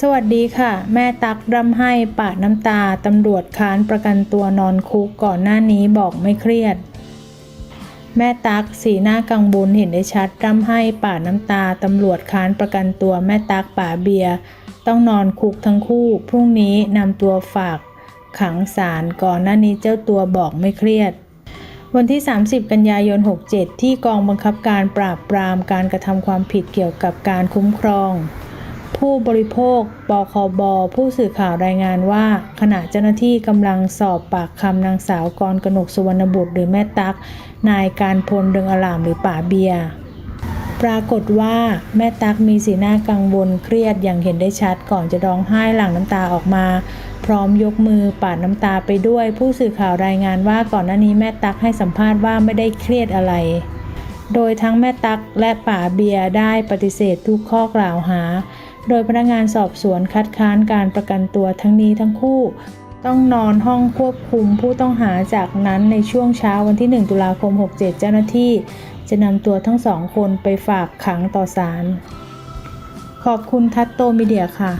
สวัสดีค่ะ แม่ตักร่ำให้ปาดน้ำตาตำรวจค้านประกันตัวนอนคุกก่อนหน้านี้บอกไม่เครียด แม่ตักสีหน้ากังวลเห็นได้ชัดร่ำให้ปาดน้ำตาตำรวจค้านประกันตัวแม่ตักป่าเบียร์ต้องนอนคุกทั้งคู่ พรุ่งนี้นำตัวฝากขังศาลก่อนหน้านี้เจ้าตัวบอกไม่เครียด วันที่ 30 กันยายน 67 ที่กองบังคับการปราบปรามการกระทำความผิดเกี่ยวกับการคุ้มครอง ผู้บริโภคปคบ ผู้สื่อข่าวรายงานว่า ขณะเจ้าหน้าที่กำลังสอบปากคำนางสาวกรกนกสุวรรณบุตรหรือแม่ตัก นายการพลเรืองอลามหรือป่าเบียปรากฏว่าแม่ตักมีสีหน้ากังวลเครียดอย่างเห็นได้ชัดก่อนจะร้องไห้หลั่งน้ำตาออกมา พร้อมยกมือปาดน้ำตาไปด้วย ผู้สื่อข่าวรายงานว่าก่อนหน้านี้แม่ตักให้สัมภาษณ์ว่าไม่ได้เครียดอะไร โดยทั้งแม่ตักและป่าเบียได้ปฏิเสธทุกข้อกล่าวหา โดยพนักงานสอบสวนคัดค้านการประกันตัวทั้งนี้ทั้งคู่ ต้องนอนห้องควบคุมผู้ต้องหาจากนั้นในช่วงเช้าวันที่ 1 ตุลาคม 67 เจ้าหน้าที่ จะนำตัวทั้งสองคนไปฝากขังต่อศาลขอบคุณทัตโตมีเดียค่ะ